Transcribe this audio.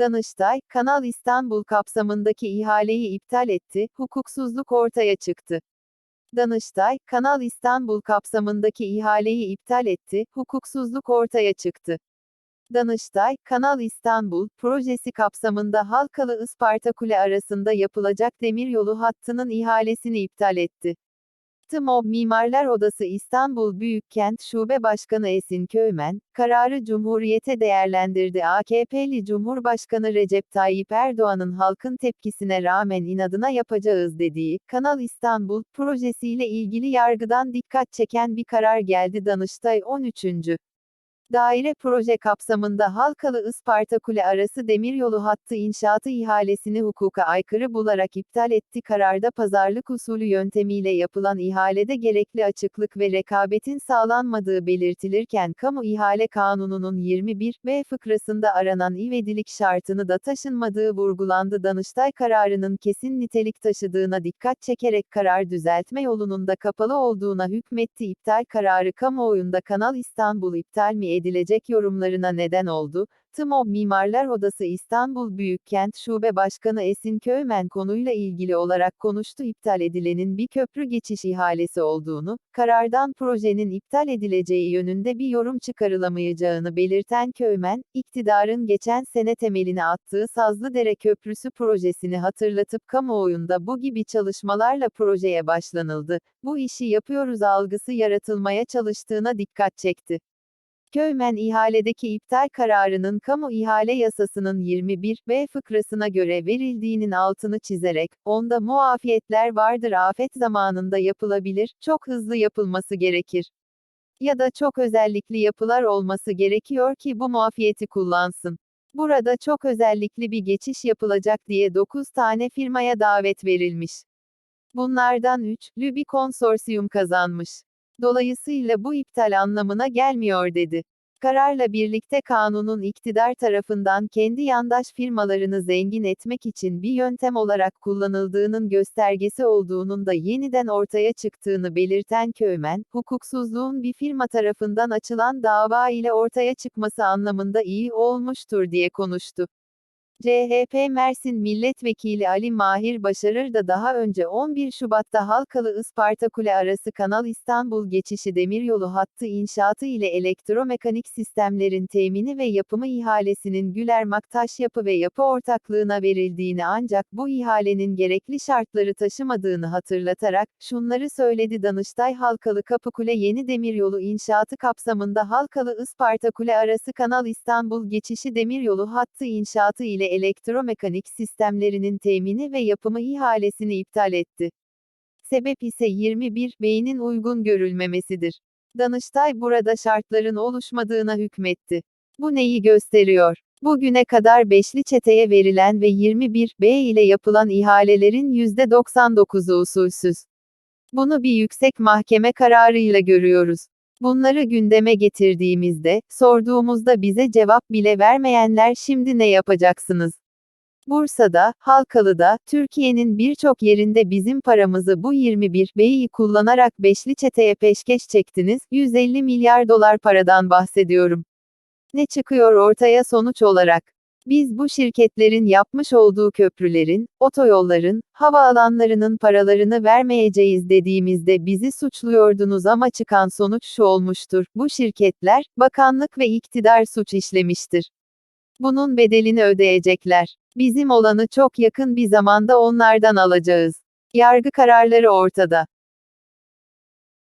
Danıştay, Kanal İstanbul kapsamındaki ihaleyi iptal etti, hukuksuzluk ortaya çıktı. Danıştay, Kanal İstanbul kapsamındaki ihaleyi iptal etti, hukuksuzluk ortaya çıktı. Danıştay, Kanal İstanbul, projesi kapsamında Halkalı Ispartakule arasında yapılacak demiryolu hattının ihalesini iptal etti. TMOB Mimarlar Odası İstanbul Büyükkent Şube Başkanı Esin Köymen, kararı Cumhuriyete değerlendirdi. AKP'li Cumhurbaşkanı Recep Tayyip Erdoğan'ın halkın tepkisine rağmen inadına yapacağız dediği, Kanal İstanbul, projesiyle ilgili yargıdan dikkat çeken bir karar geldi Danıştay 13. Daire proje kapsamında Halkalı Ispartakule arası demiryolu hattı inşaatı ihalesini hukuka aykırı bularak iptal etti. Kararda pazarlık usulü yöntemiyle yapılan ihalede gerekli açıklık ve rekabetin sağlanmadığı belirtilirken Kamu İhale Kanunu'nun 21 B fıkrasında aranan ivedilik şartını da taşınmadığı vurgulandı. Danıştay kararının kesin nitelik taşıdığına dikkat çekerek karar düzeltme yolunun da kapalı olduğuna hükmetti. İptal kararı kamuoyunda Kanal İstanbul iptal mi edilecek yorumlarına neden oldu. TMOB Mimarlar Odası İstanbul Büyükkent Şube Başkanı Esin Köymen konuyla ilgili olarak konuştu. İptal edilenin bir köprü geçiş ihalesi olduğunu, karardan projenin iptal edileceği yönünde bir yorum çıkarılamayacağını belirten Köymen, iktidarın geçen sene temelini attığı Sazlıdere Köprüsü projesini hatırlatıp kamuoyunda bu gibi çalışmalarla projeye başlanıldı, bu işi yapıyoruz algısı yaratılmaya çalıştığına dikkat çekti. Köymen ihaledeki iptal kararının kamu ihale yasasının 21 B fıkrasına göre verildiğinin altını çizerek, onda muafiyetler vardır afet zamanında yapılabilir, çok hızlı yapılması gerekir. Ya da çok özellikli yapılar olması gerekiyor ki bu muafiyeti kullansın. Burada çok özellikli bir geçiş yapılacak diye 9 tane firmaya davet verilmiş. Bunlardan 3, bir konsorsiyum kazanmış. Dolayısıyla bu iptal anlamına gelmiyor dedi. Kararla birlikte kanunun iktidar tarafından kendi yandaş firmalarını zengin etmek için bir yöntem olarak kullanıldığının göstergesi olduğunun da yeniden ortaya çıktığını belirten Köymen, hukuksuzluğun bir firma tarafından açılan dava ile ortaya çıkması anlamında iyi olmuştur diye konuştu. CHP Mersin Milletvekili Ali Mahir Başarır da daha önce 11 Şubat'ta Halkalı Ispartakule arası Kanal İstanbul geçişi demiryolu hattı inşaatı ile elektromekanik sistemlerin temini ve yapımı ihalesinin Güler Maktaş Yapı ve Yapı Ortaklığına verildiğini ancak bu ihalenin gerekli şartları taşımadığını hatırlatarak, şunları söyledi. Danıştay Halkalı Kapıkule Yeni Demiryolu inşaatı kapsamında Halkalı Ispartakule arası Kanal İstanbul geçişi demiryolu hattı inşaatı ile elektromekanik sistemlerinin temini ve yapımı ihalesini iptal etti. Sebep ise 21 beynin uygun görülmemesidir. Danıştay burada şartların oluşmadığına hükmetti. Bu neyi gösteriyor? Bugüne kadar beşli çeteye verilen ve 21 B ile yapılan ihalelerin %99'u usulsüz. Bunu bir yüksek mahkeme kararıyla görüyoruz. Bunları gündeme getirdiğimizde, sorduğumuzda bize cevap bile vermeyenler şimdi ne yapacaksınız? Bursa'da, Halkalı'da, Türkiye'nin birçok yerinde bizim paramızı bu 21 B'yi kullanarak beşli çeteye peşkeş çektiniz, 150 milyar dolar paradan bahsediyorum. Ne çıkıyor ortaya sonuç olarak? Biz bu şirketlerin yapmış olduğu köprülerin, otoyolların, havaalanlarının paralarını vermeyeceğiz dediğimizde bizi suçluyordunuz ama çıkan sonuç şu olmuştur. Bu şirketler, bakanlık ve iktidar suç işlemiştir. Bunun bedelini ödeyecekler. Bizim olanı çok yakın bir zamanda onlardan alacağız. Yargı kararları ortada.